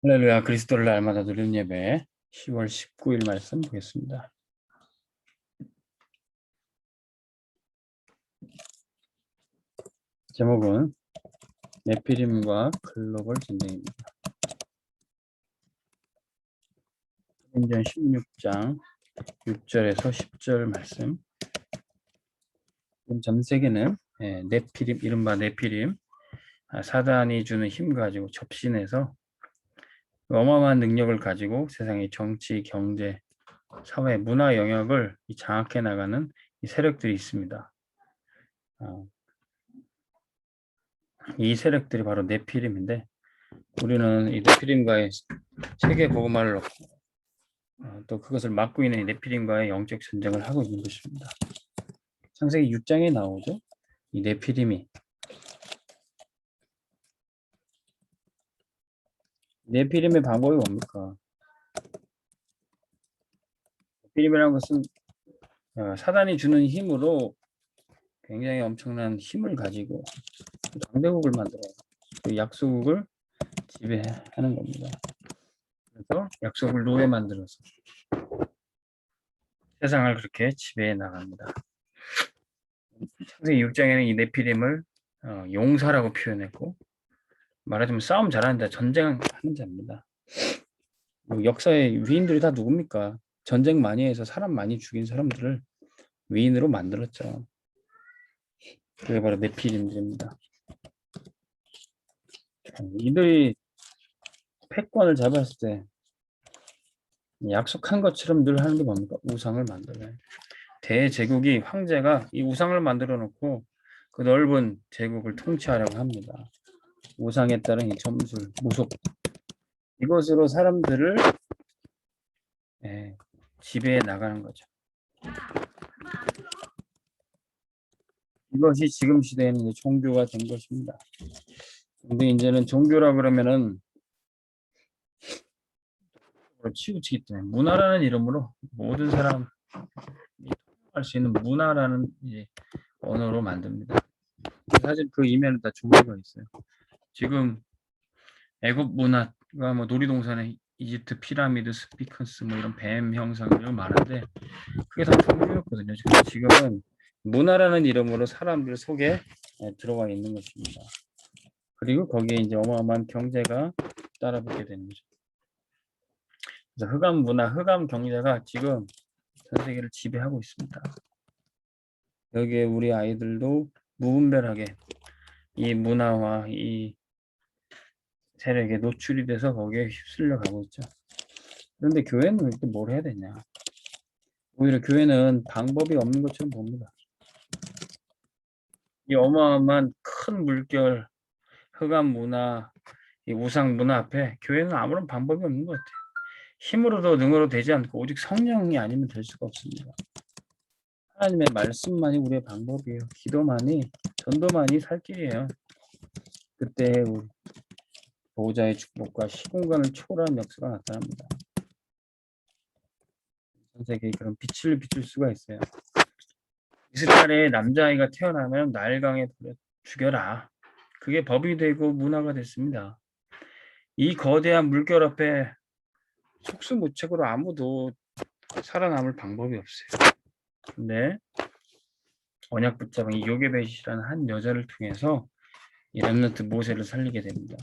할렐루야 그리스도를 날마다 누리는 예배 10월 19일 말씀 보겠습니다. 제목은 네피림과 글로벌 전쟁입니다. 사도행전 16장 6절에서 10절 말씀. 전 세계는 예, 네피림 이른바 네피림 아, 사단이 주는 힘 가지고 접신해서 어마어마한 능력을 가지고 세상의 정치, 경제, 사회, 문화 영역을 이 장악해 나가는 이 세력들이 있습니다. 어, 이 세력들이 바로 네피림인데 우리는 이 네피림과의 세계 복음화를 놓고 어, 또 그것을 막고 있는 이 네피림과의 영적 전쟁을 하고 있는 것입니다. 창세기 6장에 나오죠. 이 네피림이 네피림의 방법이 뭡니까? 네피림이라는 것은 어, 사단이 주는 힘으로 굉장히 엄청난 힘을 가지고 강대국을 만들어요. 그 약소국을 지배하는 겁니다. 그래서 약소국을 노예 만들어서 세상을 그렇게 지배해 나갑니다. 창세기 6장에는 이 네피림을 어, 용사라고 표현했고 말하자면 싸움 잘하는 자, 전쟁하는 자입니다. 뭐 역사의 위인들이 다 누굽니까? 전쟁 많이 해서 사람 많이 죽인 사람들을 위인으로 만들었죠. 그게 바로 네피림들입니다. 이들이 패권을 잡았을 때 약속한 것처럼 늘 하는 게 뭡니까? 우상을 만들어요. 대제국이 황제가 이 우상을 만들어 놓고 그 넓은 제국을 통치하려고 합니다. 우상에 따른 이 점술, 무속 이것으로 사람들을 예, 지배해 나가는 거죠. 이것이 지금 시대에는 종교가 된 것입니다. 근데 이제는 종교라 그러면은 치우치기 때문에 문화라는 이름으로 모든 사람이 통용할 수 있는 문화라는 언어로 만듭니다. 사실 그 이면에 다 종교가 있어요. 지금 애국 문화가 뭐 놀이동산에 이집트 피라미드, 스피커스 뭐 이런 뱀 형상 이런 많은데 그게 다 종교였거든요. 지금 지금은 문화라는 이름으로 사람들 속에 예, 들어와 있는 것입니다. 그리고 거기에 이제 어마어마한 경제가 따라붙게 되는 거죠. 그래서 흑암 문화, 흑암 경제가 지금 전 세계를 지배하고 있습니다. 여기에 우리 아이들도 무분별하게 이 문화와 이 세력에 노출이 돼서 거기에 휩쓸려 가고 있죠. 그런데 교회는 또 뭘 해야 되냐? 오히려 교회는 방법이 없는 것처럼 봅니다. 이 어마어마한 큰 물결, 흑암 문화, 이 우상 문화 앞에 교회는 아무런 방법이 없는 것 같아요. 힘으로도 능으로 되지 않고 오직 성령이 아니면 될 수가 없습니다. 하나님의 말씀만이 우리의 방법이에요. 기도만이, 전도만이 살 길이에요. 그때 우리 보호자의 축복과 시공간을 초월한 역사가 나타납니다. 전 세계에 그런 빛을 비출 수가 있어요. 이스라엘에 남자아이가 태어나면 나일강에 죽여라. 그게 법이 되고 문화가 됐습니다. 이 거대한 물결 앞에 속수무책으로 아무도 살아남을 방법이 없어요. 근데 언약 붙잡은 이 요게벳이라는 한 여자를 통해서 이 렘넌트 모세를 살리게 됩니다.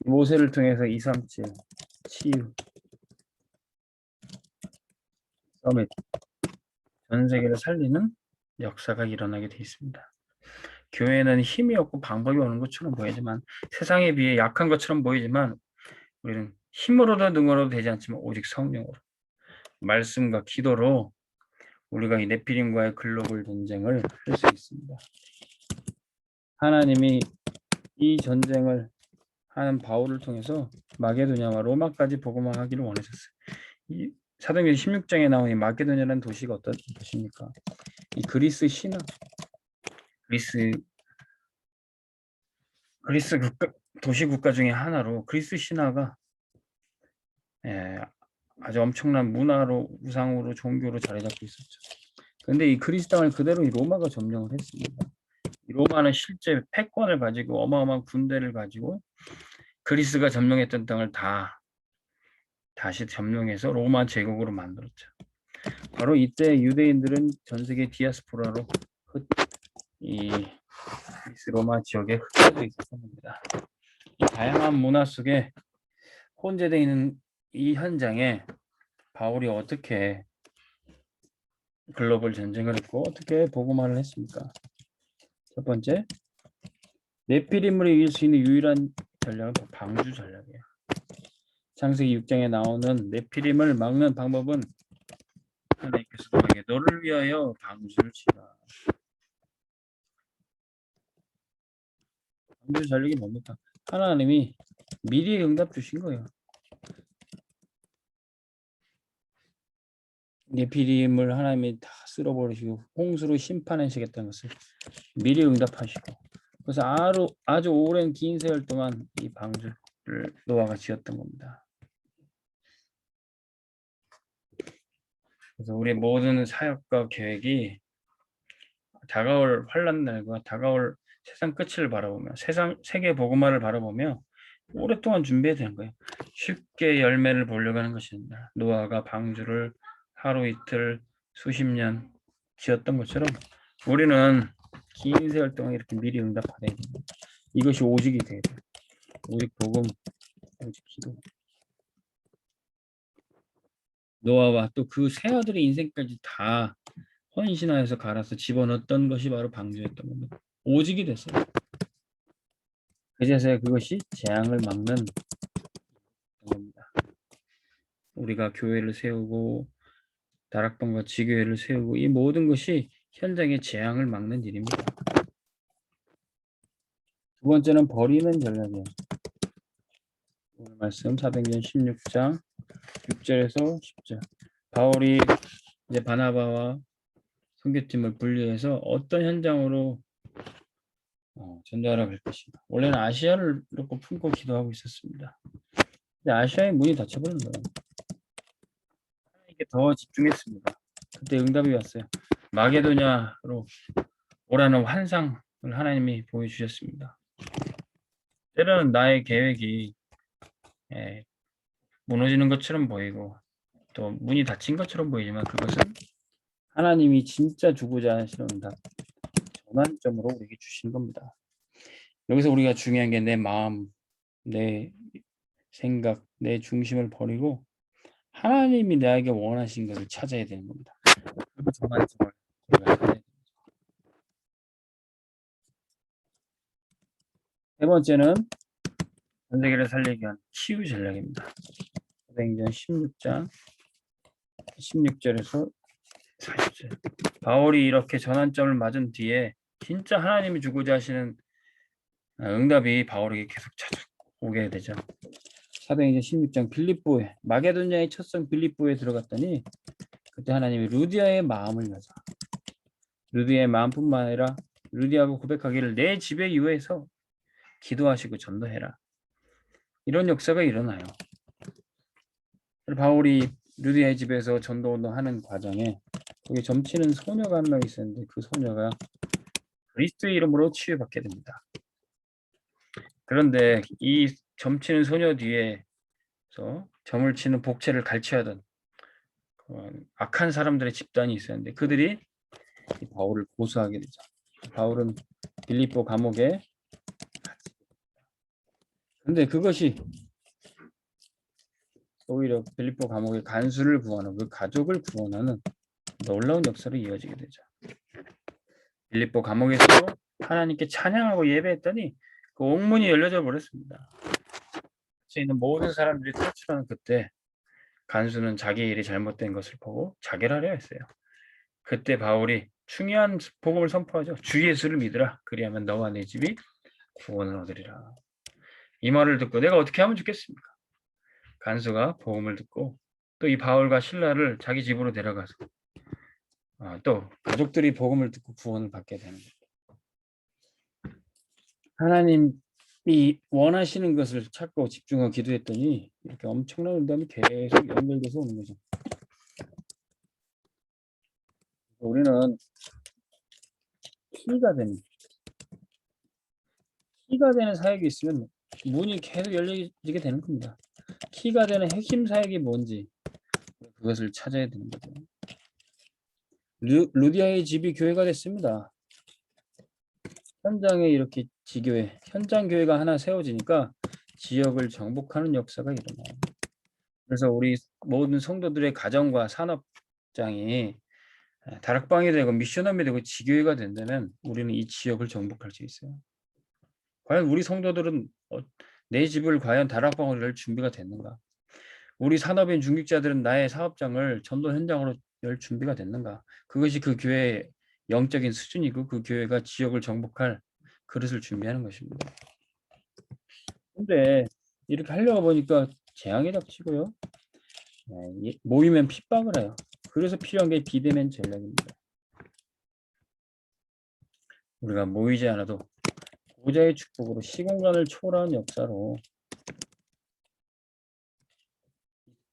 모세를 통해서 237 치유 서밋 전 세계를 살리는 역사가 일어나게 돼 있습니다. 교회는 힘이 없고 방법이 오는 것처럼 보이지만 세상에 비해 약한 것처럼 보이지만 우리는 힘으로도 능으로도 되지 않지만 오직 성령으로 말씀과 기도로 우리가 이 네피림과의 글로벌 전쟁을 할 수 있습니다. 하나님이 이 전쟁을 하는 바울을 통해서 마게도냐와 로마까지 복음화하기를 원하셨어요. 이 사도행전 16장에 나온 이 마게도냐라는 도시가 어떤 도시입니까? 이 그리스 신화, 그리스 그리스 국가, 도시 국가 중에 하나로 그리스 신화가 예, 아주 엄청난 문화로 우상으로 종교로 자리 잡고 있었죠. 근데 이 그리스 땅을 그대로 이 로마가 점령을 했습니다. 이 로마는 실제 패권을 가지고 어마어마한 군대를 가지고 그리스가 점령했던 땅을 다 다시 점령해서 로마 제국으로 만들었죠. 바로 이때 유대인들은 전 세계 디아스포라로 흩- 이 로마 지역에 흩어져 있었습니다. 이 다양한 문화 속에 혼재되어 있는 이 현장에 바울이 어떻게 글로벌 전쟁을 했고 어떻게 복음화를 했습니까? 첫 번째, 네피림을 이길 수 있는 유일한 전략은 방주 전략이에요. 창세기 6장에 나오는 네피림을 막는 방법은 하나님께서 너에게 너를 위하여 방주를 치라. 방주 전략이 뭡니까? 하나님이 미리 응답 주신 거예요. 네피림을 하나님이 다 쓸어버리시고 홍수로 심판하시겠다는 것을 미리 응답하시고 그래서 아주, 아주 오랜 긴 세월 동안 이 방주를 노아가 지었던 겁니다. 그래서 우리 모든 사역과 계획이 다가올 환란 날과 다가올 세상 끝을 바라보며 세상 세계 복음화를 바라보며 오랫동안 준비해야 되는 거예요. 쉽게 열매를 보려고 하는 것이 아니라 노아가 방주를 하루 이틀 수십 년 지었던 것처럼 우리는 긴 세월 동안 이렇게 미리 됩니다. 이것이 오직이 돼야 돼요. 오직 복음, 오직 기도. 노아와 또 그 세 아들의 인생까지 다 헌신하여서 갈아서 집어넣었던 것이 바로 방주였던 겁니다. 오직이 됐어요. 그제서야 그것이 재앙을 막는 겁니다. 우리가 교회를 세우고 다락방과 지교회를 세우고 이 모든 것이 현장의 재앙을 막는 일입니다. 두 번째는 버리는 전략이에요. 오늘 말씀 사도행전 16장 6절에서 10절. 바울이 이제 바나바와 선교팀을 분리해서 어떤 현장으로 어, 전달하러 갈 것인가. 원래는 아시아를 놓고 품고 기도하고 있었습니다. 근데 아시아의 문이 닫혀버린 거예요. 하나님께 더 집중했습니다. 그때 응답이 왔어요. 마게도냐로 오라는 환상을 하나님이 보여주셨습니다. 때로는 나의 계획이 예, 무너지는 것처럼 보이고 또 문이 닫힌 것처럼 보이지만 그것은 하나님이 진짜 주고자 하시는 응답 전환점으로 우리에게 주신 겁니다. 여기서 우리가 중요한 게 내 마음, 내 생각, 내 중심을 버리고 하나님이 나에게 원하신 것을 찾아야 되는 겁니다. 그 전환점을 우리가 찾아야 됩니다. 세 번째는 전 세계를 살리기 위한 치유 전략입니다. 사도행전 16장 16절에서 40절. 바울이 이렇게 전환점을 맞은 뒤에 진짜 하나님이 주고자 하시는 응답이 바울에게 계속 찾아오게 되죠. 사도행전 16장 빌립보에 마게도냐의 첫성 빌립보에 들어갔더니 그때 하나님이 루디아의 마음을 여자. 루디아의 마음뿐만 아니라 루디아하고 고백하기를 내 집에 유해서 기도하시고 전도해라. 이런 역사가 일어나요. 바울이 루디아의 집에서 전도 운동하는 과정에 거기 점치는 소녀가 한 명 있었는데 그 소녀가 그리스도의 이름으로 치유받게 됩니다. 그런데 이 점치는 소녀 뒤에서 점을 치는 복채를 갈취하던 악한 사람들의 집단이 있었는데 그들이 이 바울을 고소하게 되죠. 바울은 빌립보 감옥에 근데 그것이 오히려 빌립보 감옥의 간수를 구하는 그 가족을 구원하는 놀라운 역사로 이어지게 되죠. 빌립보 감옥에서 하나님께 찬양하고 예배했더니 그 옥문이 열려져 버렸습니다. 에 있는 모든 사람들이 탈출하는 그때 간수는 자기 일이 잘못된 것을 보고 자결하려 했어요. 그때 바울이 중요한 복음을 선포하죠. 주 예수를 믿으라. 그리하면 너와 내 집이 구원을 얻으리라. 이 말을 듣고 내가 어떻게 하면 좋겠습니까? 간수가 복음을 듣고 또 이 바울과 신라를 자기 집으로 데려가서 아, 또 가족들이 복음을 듣고 구원을 받게 되는 거예요. 하나님이 원하시는 것을 찾고 집중하고 기도했더니 이렇게 엄청난 응답이 계속 연결돼서 오는 거죠. 우리는 키가 되는 키가 되는 사역이 있으면 문이 계속 열리게 되는 겁니다. 키가 되는 핵심 사역이 뭔지 그것을 찾아야 되는 거죠. 루, 루디아의 집이 교회가 됐습니다. 현장에 이렇게 지교회, 현장 교회가 하나 세워지니까 지역을 정복하는 역사가 일어나요. 그래서 우리 모든 성도들의 가정과 산업장이 다락방이 되고 미션홈이 되고 지교회가 된다면 우리는 이 지역을 정복할 수 있어요. 과연 우리 성도들은 어, 내 집을 과연 다락방으로 열 준비가 됐는가? 우리 산업인 중직자들은 나의 사업장을 전도 현장으로 열 준비가 됐는가? 그것이 그 교회의 영적인 수준이고 그 교회가 지역을 정복할 그릇을 준비하는 것입니다. 근데 이렇게 하려고 보니까 재앙이 닥치고요. 네, 이- 모이면 핍박을 해요. 그래서 필요한 게 비대면 전략입니다. 우리가 모이지 않아도 보좌의 축복으로 시공간을 초월하는 역사로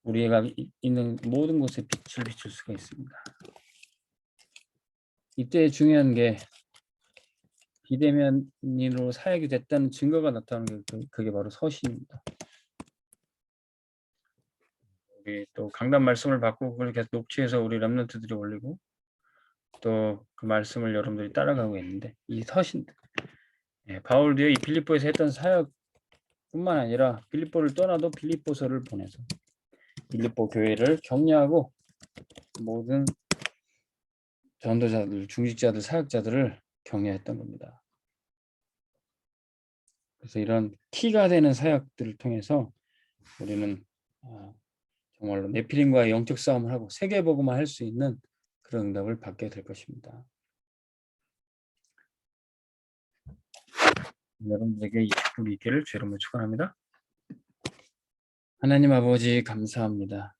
우리가 이- 있는 모든 곳에 빛을 비출 수가 있습니다. 이때 중요한 게 비대면으로 사역이 됐다는 증거가 나타나는 게 그- 그게 바로 서신입니다. 우리 또 강단 말씀을 받고 그걸 계속 녹취해서 우리 랩런트들이 올리고 또 그 말씀을 여러분들이 따라가고 있는데 이 서신 예, 바울도요 이 빌립보에서 했던 사역뿐만 아니라 빌립보를 떠나도 빌립보서를 보내서 빌립보 교회를 격려하고 모든 전도자들, 중직자들, 사역자들을 격려했던 겁니다. 그래서 이런 키가 되는 사역들을 통해서 우리는 아, 정말로 네피림과의 영적 싸움을 하고 세계 복음을 할 수 있는 그런 응답을 받게 될 것입니다. 여러분들에게 이 축복이 있기를 이름으로 축원합니다. 하나님 아버지 감사합니다.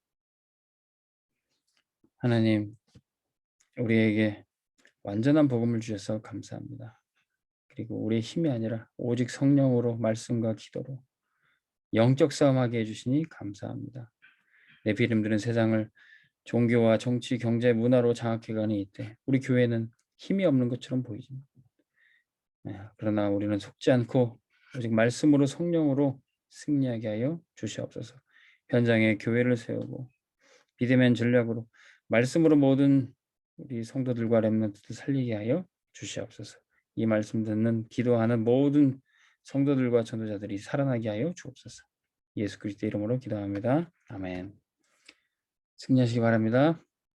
하나님 우리에게 완전한 복음을 주셔서 감사합니다. 그리고 우리의 힘이 아니라 오직 성령으로 말씀과 기도로 영적 싸움하게 해주시니 감사합니다. 내 비름들은 세상을 종교와 정치, 경제, 문화로 장악해가는 이때 우리 교회는 힘이 없는 것처럼 보이지만 네, 그러나 우리는 속지 않고 오직 말씀으로 성령으로 승리하게 하여 주시옵소서. 현장에 교회를 세우고 비대면 전략으로 말씀으로 모든 우리 성도들과 렘넌트들 살리게 하여 주시옵소서. 이 말씀 듣는 기도하는 모든 성도들과 전도자들이 살아나게 하여 주옵소서. 예수 그리스도 이름으로 기도합니다. 아멘. 승리하시기 바랍니다.